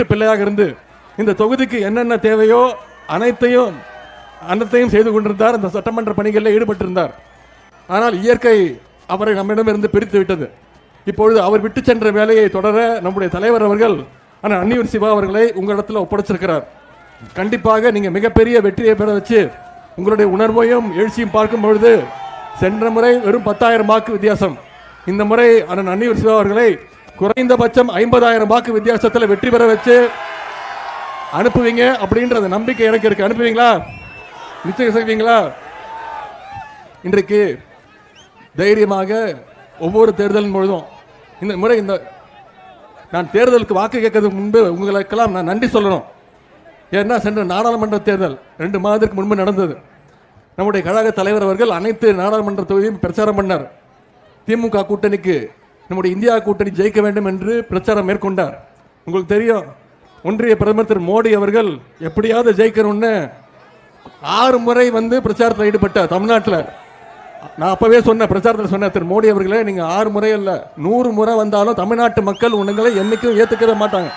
வீட்டு பிள்ளையாக இருந்து இந்த தொகுதிக்கு என்னென்ன தேவையோ அனைத்தையும் அனைத்தையும் செய்து கொண்டிருந்தார். அந்த சட்டமன்ற பணிகளில் ஈடுபட்டிருந்தார். ஆனால் இயற்கை அவரை நம்மிடமிருந்து பிரித்து விட்டது. இப்பொழுது அவர் விட்டு சென்ற வேலையை தொடர நம்முடைய தலைவர் அவர்கள் ஆனால் அன்னியூர் சிவா அவர்களை உங்களிடத்தில் ஒப்படைச்சிருக்கிறார். கண்டிப்பாக நீங்க மிகப்பெரிய வெற்றியை பெற வச்சு உங்களுடைய உணர்வையும் எழுச்சியும் பார்க்கும் பொழுது சென்ற முறை வெறும் பத்தாயிரம் வாக்கு வித்தியாசம். இந்த முறை அண்ணன் அன்னியூர் சிவா அவர்களை குறைந்தபட்சம் ஐம்பதாயிரம் வாக்கு வித்தியாசத்தில் வெற்றி பெற வச்சு அனுப்புவீங்க அப்படின்றது நம்பிக்கை எனக்கு இருக்கு. அனுப்புவீங்களா? நிச்சயம் செய்வீங்களா இன்றைக்கு தைரியமாக ஒவ்வொரு தேர்தலின் பொழுதும் இந்த முறை இந்த நான் தேர்தலுக்கு வாக்கு கேட்கறதுக்கு முன்பு உங்களுக்கெல்லாம் நான் நன்றி சொல்லணும். ஏன்னா சென்ற நாடாளுமன்ற தேர்தல் ரெண்டு மாதத்துக்கு முன்பு நடந்தது. நம்முடைய கழக தலைவர் அவர்கள் அனைத்து நாடாளுமன்ற தொகுதியும் பிரச்சாரம் பண்ணார். திமுக கூட்டணிக்கு நம்முடைய இந்தியா கூட்டணி ஜெயிக்க வேண்டும் என்று பிரச்சாரம் மேற்கொண்டார். உங்களுக்கு தெரியும் ஒன்றிய பிரதமர் திரு மோடி அவர்கள் எப்படியாவது ஜெயிக்கணும்னு ஆறு முறை வந்து பிரச்சாரத்தில் ஈடுபட்டார் தமிழ்நாட்டில். நான் அப்பவே சொன்னேன் பிரச்சாரத்தில் சொன்னேன் திரு மோடி அவர்களே நீங்கள் ஆறு முறை இல்லை நூறு முறை வந்தாலும் தமிழ்நாட்டு மக்கள் ஒன்றுங்களை என்றைக்கும் ஏற்றுக்கவே மாட்டாங்க.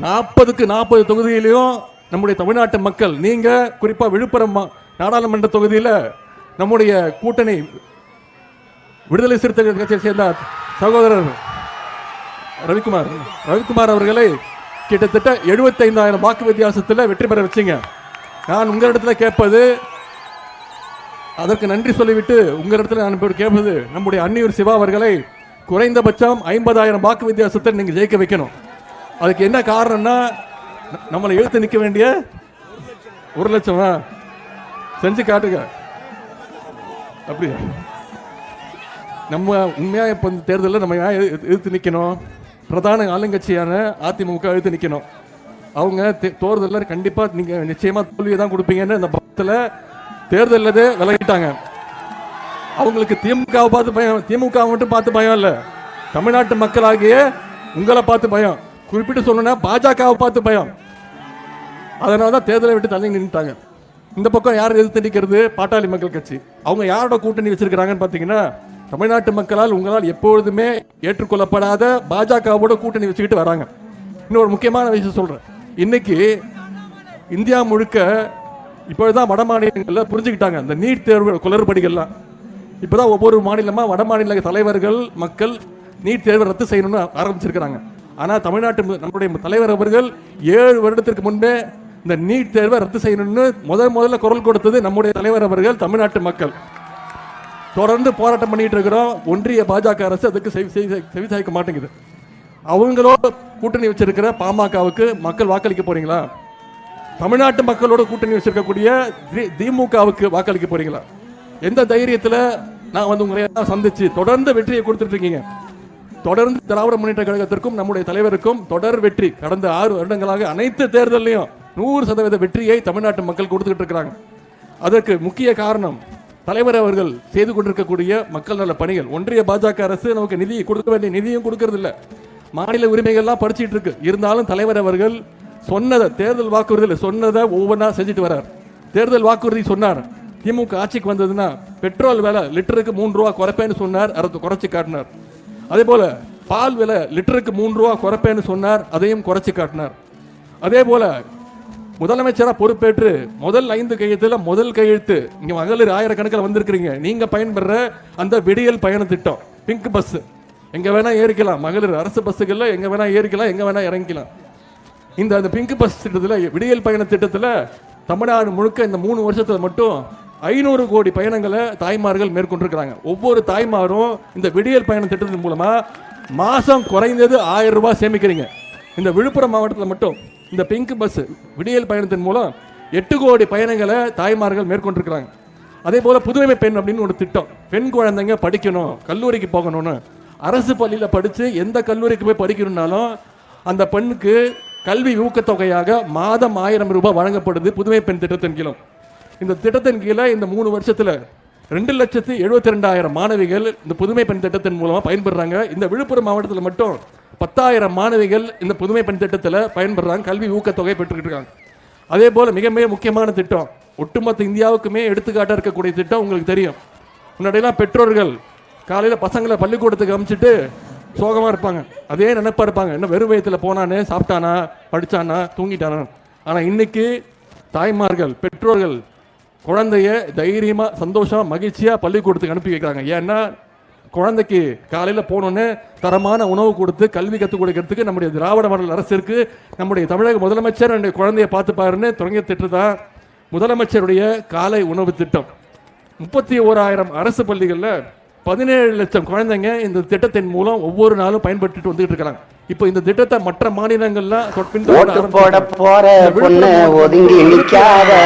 நாற்பதுக்கு நாற்பது தொகுதியிலையும் நம்முடைய தமிழ்நாட்டு மக்கள் நீங்கள் குறிப்பாக விழுப்புரம் மா- நாடாளுமன்ற தொகுதியில் நம்முடைய கூட்டணி விடுதலை சிறுத்தைகள் கட்சியை சேர்ந்த சகோதரர் ரவிக்குமார். ரவிக்குமார் அவர்களை கிட்டத்தட்ட 75000 வாக்கு வித்தியாசத்தில் வெற்றி பெற வச்சீங்க. நான் உங்களிடத்தில் கேட்பது அதற்கு நன்றி சொல்லிவிட்டு உங்களிடத்தில் நான் கேட்பது நம்முடைய அன்னியூர் சிவா அவர்களை குறைந்தபட்சம் ஐம்பதாயிரம் வாக்கு வித்தியாசத்தை நீங்கள் ஜெயிக்க வைக்கணும். அதுக்கு என்ன காரணம்னா நம்மளை இழுத்து நிற்க வேண்டிய ஒரு லட்சமா செஞ்சு காட்டுங்க. அப்படியா? நம்ம உண்மையாக இப்போ இந்த தேர்தலில் நம்ம ஏன் எதிர்த்து- நிற்கணும் பிரதான ஆளுங்கட்சியான அதிமுக எழுத்து நிற்கணும் அவங்க தே- கண்டிப்பாக நீங்கள் நிச்சயமாக தோல்வியை தான் கொடுப்பீங்கன்னு அந்த பக்கத்தில் தேர்தலில் விலகிட்டாங்க. அவங்களுக்கு திமுகவை பார்த்து பயம் திமுக மட்டும் பார்த்து பயம் இல்லை. தமிழ்நாட்டு மக்களாகிய உங்களை பார்த்து பயம். குறிப்பிட்டு சொல்லணும்னா பாஜகவை பார்த்து பயம். அதனால தான் தேர்தலை விட்டு தள்ளி நின்றுட்டாங்க இந்த பக்கம் யார் எதிர்த்து நிற்கிறது பாட்டாளி மக்கள் கட்சி. அவங்க யாரோட கூட்டணி வச்சிருக்கிறாங்கன்னு பார்த்தீங்கன்னா தமிழ்நாட்டு மக்களால் உங்களால் எப்பொழுதுமே ஏற்றுக்கொள்ளப்படாத பாஜகவோட கூட்டணி வச்சுக்கிட்டு வராங்க. இன்னொரு முக்கியமான விஷயம் சொல்கிறேன் இன்னைக்கு இந்தியா முழுக்க இப்பொழுதுதான் வட மாநிலங்களில் புரிஞ்சுக்கிட்டாங்க. இந்த நீட் தேர்வு குளறுபடிகள்லாம். இப்போதான் ஒவ்வொரு மாநிலமாக வட மாநில தலைவர்கள் மக்கள் நீட் தேர்வை ரத்து செய்யணும்னு ஆரம்பிச்சிருக்கிறாங்க. ஆனால் தமிழ்நாட்டு நம்முடைய தலைவர் அவர்கள் ஏழு வருடத்திற்கு முன்பே இந்த நீட் தேர்வை ரத்து செய்யணும்னு முதல் முதல்ல குரல் கொடுத்தது நம்முடைய தலைவர் அவர்கள் தமிழ்நாட்டு மக்கள். தொடர்ந்து போராட்டம் பண்ணிட்டு இருக்கிறோம். ஒன்றிய பாஜக அரசு அதுக்கு செவி செவி சாய்க்க மாட்டேங்குது. அவங்களோட கூட்டணி வச்சிருக்கிற பாமகவுக்கு மக்கள் வாக்களிக்க போறீங்களா? தமிழ்நாட்டு மக்களோட கூட்டணி வச்சிருக்கக்கூடிய தி- திமுகவுக்கு வாக்களிக்க போறீங்களா? எந்த தைரியத்தில் நான் வந்து உங்களை எல்லாம் சந்திச்சு தொடர்ந்து வெற்றியை கொடுத்துட்டு இருக்கீங்க. தொடர்ந்து திராவிட முன்னேற்ற கழகத்திற்கும் நம்முடைய தலைவருக்கும் தொடர் வெற்றி. கடந்த ஆறு வருடங்களாக அனைத்து தேர்தலையும் நூறு சதவீத வெற்றியை தமிழ்நாட்டு மக்கள் கொடுத்துக்கிட்டு இருக்கிறாங்க. அதற்கு முக்கிய காரணம் தலைவர் அவர்கள் செய்து கொண்டிருக்கக்கூடிய மக்கள் நல பணிகள். ஒன்றிய பாஜக அரசு நமக்கு நிதி கொடுக்க வேண்டிய நிதியும் கொடுக்கறதில்ல மாநில உரிமைகள்லாம் படிச்சிட்டு இருக்கு. இருந்தாலும் தலைவர் அவர்கள் சொன்னதை தேர்தல் வாக்குறுதியில் சொன்னதை ஒவ்வொன்றா செஞ்சுட்டு வரார். தேர்தல் வாக்குறுதி சொன்னார். திமுக ஆட்சிக்கு வந்ததுன்னா பெட்ரோல் விலை லிட்டருக்கு மூன்று ரூபா குறைப்பேன்னு சொன்னார். அதை குறைச்சி காட்டினார். அதே போல பால் விலை லிட்டருக்கு மூன்று ரூபா குறைப்பேன்னு சொன்னார். அதையும் குறைச்சி காட்டினார். அதே போல முதலமைச்சராக பொறுப்பேற்று முதல் ஐந்து கையெழுத்துல முதல் கையெழுத்து. இங்கே மகளிர் ஆயிரக்கணக்கில் வந்திருக்கிறீங்க. நீங்கள் பயன்பெற அந்த விடியல் பயண திட்டம். பிங்க் பஸ் எங்கே வேணால் ஏறிக்கலாம். மகளிர் அரசு பஸ்ஸுகளில் எங்கே வேணால் ஏறிக்கலாம் எங்கே வேணால் இறங்கிக்கலாம். இந்த அந்த பிங்க் பஸ் திட்டத்தில் விடியல் பயண திட்டத்தில் தமிழ்நாடு முழுக்க இந்த மூணு வருஷத்தில் மட்டும் ஐநூறு கோடி பயணங்களை தாய்மார்கள் மேற்கொண்டிருக்கிறாங்க. ஒவ்வொரு தாய்மாரும் இந்த விடியல் பயண திட்டத்தின் மூலமாக மாதம் குறைந்தது ஆயிரம் ரூபாய் சேமிக்கிறீங்க. இந்த விழுப்புரம் மாவட்டத்தில் மட்டும் இந்த பிங்க் பஸ் விடியல் பயணத்தின் மூலம் எட்டு கோடி பயணங்களை தாய்மார்கள் மேற்கொண்டிருக்கிறாங்க. அதே போல் புதுமை பெண் அப்படின்னு ஒரு திட்டம். பெண் குழந்தைங்க படிக்கணும் கல்லூரிக்கு போகணும்னு. அரசு பள்ளியில் படித்து எந்த கல்லூரிக்கு போய் படிக்கணும்னாலும் அந்த பெண்ணுக்கு கல்வி ஊக்கத்தொகையாக மாதம் ஆயிரம் ரூபாய் வழங்கப்படுது புதுமை பெண் திட்டத்தின் கீழும். இந்த திட்டத்தின் கீழே இந்த மூணு வருஷத்தில் ரெண்டு லட்சத்து எழுபத்தி ரெண்டாயிரம் மாணவிகள் இந்த புதுமை பெண் திட்டத்தின் மூலமாக பயன்பெறாங்க. இந்த விழுப்புரம் மாவட்டத்தில் மட்டும் பத்தாயிரம் மாணவிகள் இந்த புதுமை பெண் திட்டத்தில் பயன்பெறாங்க கல்வி ஊக்கத்தொகை பெற்றுக்கிட்டு இருக்காங்க அதே போல் மிக மிக முக்கியமான திட்டம் ஒட்டுமொத்த இந்தியாவுக்குமே எடுத்துக்காட்டாக இருக்கக்கூடிய திட்டம் உங்களுக்கு தெரியும். முன்னாடியெல்லாம் பெற்றோர்கள் காலையில் பசங்களை பள்ளிக்கூடத்துக்கு அமிச்சிட்டு சோகமாக இருப்பாங்க. அதே நினைப்பாக இருப்பாங்க என்ன வெறும் வயத்தில் போனானே சாப்பிட்டானா படித்தானா தூங்கிட்டானா. ஆனால் இன்றைக்கி தாய்மார்கள் பெற்றோர்கள் குழந்தைய தைரியமாக சந்தோஷமாக மகிழ்ச்சியாக பள்ளிக்கூடத்துக்கு அனுப்பி வைக்கிறாங்க. ஏன்னா குழந்தைக்கு காலையில போனோன்னே தரமான உணவு கொடுத்து கல்வி கற்றுக் கொடுக்கறதுக்கு நம்முடைய திராவிட மாடல் அரசு இருக்கு. நம்முடைய தமிழக முதலமைச்சர் என்னுடைய குழந்தைய பார்த்து பாருன்னு தொடங்கிய திட்டம் தான் முதலமைச்சருடைய காலை உணவு திட்டம். முப்பத்தி ஓராயிரம் அரசு பள்ளிகள்ல பதினேழு லட்சம் குழந்தைங்க இந்த திட்டத்தின் மூலம் ஒவ்வொரு நாளும் பயன்பட்டுட்டு வந்துட்டு இருக்காங்க. இப்போ இந்த திட்டத்தை மற்ற மாநிலங்கள்லாம்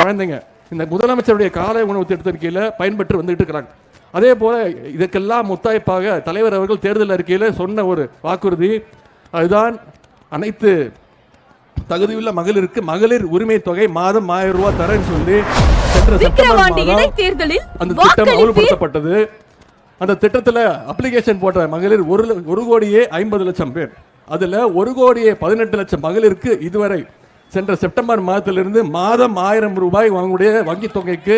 குழந்தைங்க இந்த முதலமைச்சருடைய காலை உணவு திட்டத்தின் கீழே பயன்பெற்று வந்துட்டு இருக்கிறாங்க அதே போல இதுக்கெல்லாம் முத்தாய்ப்பாக தலைவர் அவர்கள் தேர்தல் அறிக்கையில சொன்ன ஒரு வாக்குறுதி. அதுதான் அனைத்து தகுதியுள்ள மகளிருக்கு மகளிர் உரிமை தொகை மாதம் ஆயிரம் ரூபாய் தரேன்னு சொல்லி சென்ற செப்டம்பர் அந்த திட்டம் அமல்படுத்தப்பட்டது. அந்த திட்டத்துல அப்ளிகேஷன் போட்ட மகளிர் ஒரு ஒரு கோடியே ஐம்பது லட்சம் பேர். அதுல ஒரு கோடியே பதினெட்டு லட்சம் மகளிருக்கு இதுவரை சென்ற செப்டம்பர் மாதத்திலிருந்து மாதம் ஆயிரம் ரூபாய் வாங்கக்கூடிய வங்கி தொகைக்கு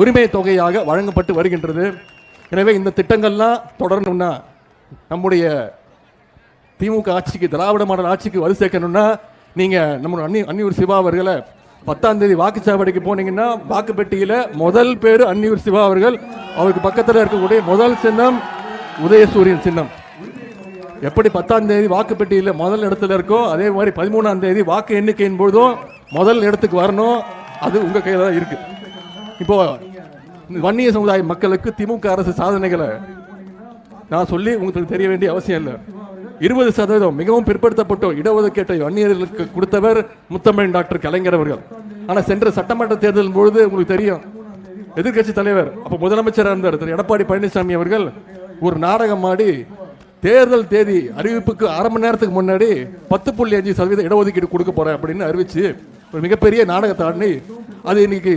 உரிமை தொகையாக வழங்கப்பட்டு வருகின்றது. எனவே இந்த திட்டங்கள்லாம் தொடரணும்னா நம்முடைய திமுக ஆட்சிக்கு திராவிட மாடல் ஆட்சிக்கு வலு சேர்க்கணும்னா நீங்கள் நம்ம அன்னி அன்னியூர் சிவா அவர்களை பத்தாம் தேதி வாக்குச்சாவடிக்கு போனீங்கன்னா வாக்குப்பெட்டியில் முதல் பேர் அன்னியூர் சிவா அவர்கள் அவருக்கு பக்கத்தில் இருக்கக்கூடிய முதல் சின்னம் உதயசூரியன் சின்னம். எப்படி பத்தாம் தேதி வாக்குப்பெட்டியில் முதல் இடத்துல இருக்கோ அதே மாதிரி பதிமூணாம் தேதி வாக்கு எண்ணிக்கையின் பொழுதும் முதல் இடத்துக்கு வரணும். அது உங்கள் கையில் தான் இருக்குது இப்போ வன்னிய சமுதாய மக்களுக்கு திமுக அரசு சாதனைகளை நான் சொல்லி உங்களுக்கு தெரிய வேண்டிய அவசியம் இல்லை. இருபது சதவீதம் மிகவும் பிற்படுத்தப்பட்டோர் இடஒதுக்கீட்டை வன்னியர்களுக்கு கொடுத்தவர் முத்தமிழ் டாக்டர் கலைஞர் அவர்கள். ஆனால் சென்ற சட்டமன்ற தேர்தல் பொழுது உங்களுக்கு தெரியும் எதிர்க்கட்சி தலைவர் அப்போ முதலமைச்சராக இருந்தார் திரு. எடப்பாடி பழனிசாமி அவர்கள் ஒரு நாடகம் ஆடி தேர்தல் தேதி அறிவிப்புக்கு அரை மணி நேரத்துக்கு முன்னாடி பத்து புள்ளி அஞ்சு சதவீதம் இடஒதுக்கீடு கொடுக்க போறேன் அப்படின்னு அறிவிச்சு ஒரு மிகப்பெரிய நாடகத்தை ஆடி அது இன்னைக்கு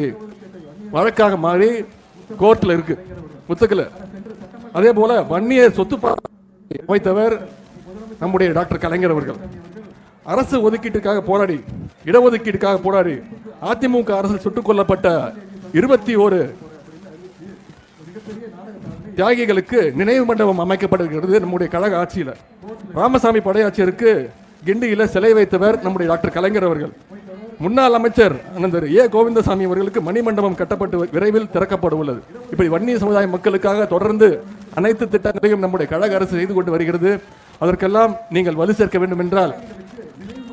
வழக்காக மாறி கோர்ட்டில் இருக்கு. முத்துக்கல. அதே போல வன்னிய சொத்து வைத்தவர் நம்முடைய டாக்டர் கலைஞர் அவர்கள். அரசு ஒதுக்கீட்டுக்காக போராடி இடஒதுக்கீட்டுக்காக போராடி அதிமுக அரசு சுட்டுக் கொல்லப்பட்ட இருபத்தி ஒரு தியாகிகளுக்கு நினைவு மண்டபம் அமைக்கப்படுகிறது நம்முடைய கழக ஆட்சியில். ராமசாமி படையாட்சியருக்கு கிண்டியில் சிலை வைத்தவர் நம்முடைய டாக்டர் கலைஞர் அவர்கள். முன்னாள் அமைச்சர் அனந்தர் ஏ. கோவிந்தசாமி அவர்களுக்கு மணிமண்டபம் கட்டப்பட்டு விரைவில் திறக்கப்பட உள்ளது இப்படி வன்னிய சமுதாய மக்களுக்காக தொடர்ந்து அனைத்து திட்டங்களையும் நம்முடைய கழக அரசு செய்து கொண்டு வருகிறது. அதற்கெல்லாம் நீங்கள் வலு சேர்க்க வேண்டும் என்றால்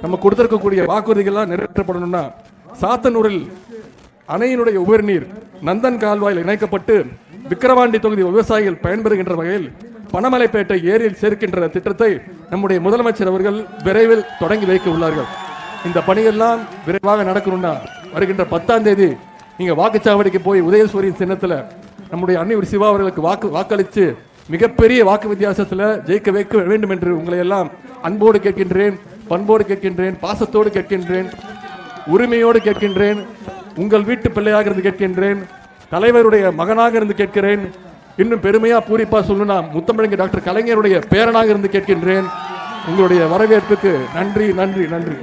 நம்ம கொடுத்திருக்கக்கூடிய வாக்குறுதிகள்லாம் நிறைவேற்றப்படணும்னா சாத்தனூரில் அணையினுடைய உபரிநீர் நந்தன் கால்வாயில் இணைக்கப்பட்டு விக்கிரவாண்டி தொகுதி விவசாயிகள் பயன்பெறுகின்ற வகையில் பணமலைப்பேட்டை ஏரியில் சேர்க்கின்ற திட்டத்தை நம்முடைய முதலமைச்சர் அவர்கள் விரைவில் தொடங்கி வைக்க உள்ளார்கள். இந்த பணிகள்லாம் விரைவாக நடக்கணும்னா வருகின்ற பத்தாம் தேதி நீங்கள் வாக்குச்சாவடிக்கு போய் உதயசூரியன் சின்னத்தில் நம்முடைய அன்னியூர் சிவா அவர்களுக்கு வாக்கு வாக்களித்து மிகப்பெரிய வாக்கு வித்தியாசத்தில் ஜெயிக்க வைக்க வேண்டும் என்று உங்களை எல்லாம் அன்போடு கேட்கின்றேன் பண்போடு கேட்கின்றேன் பாசத்தோடு கேட்கின்றேன் உரிமையோடு கேட்கின்றேன் உங்கள் வீட்டு பிள்ளையாக இருந்து கேட்கின்றேன் தலைவருடைய மகனாக இருந்து கேட்கிறேன் இன்னும் பெருமையா பூரிப்பா சொல்லணும்னா முத்தமிழங்க டாக்டர் கலைஞருடைய பேரனாக இருந்து கேட்கின்றேன். உங்களுடைய வரவேற்புக்கு நன்றி நன்றி நன்றி.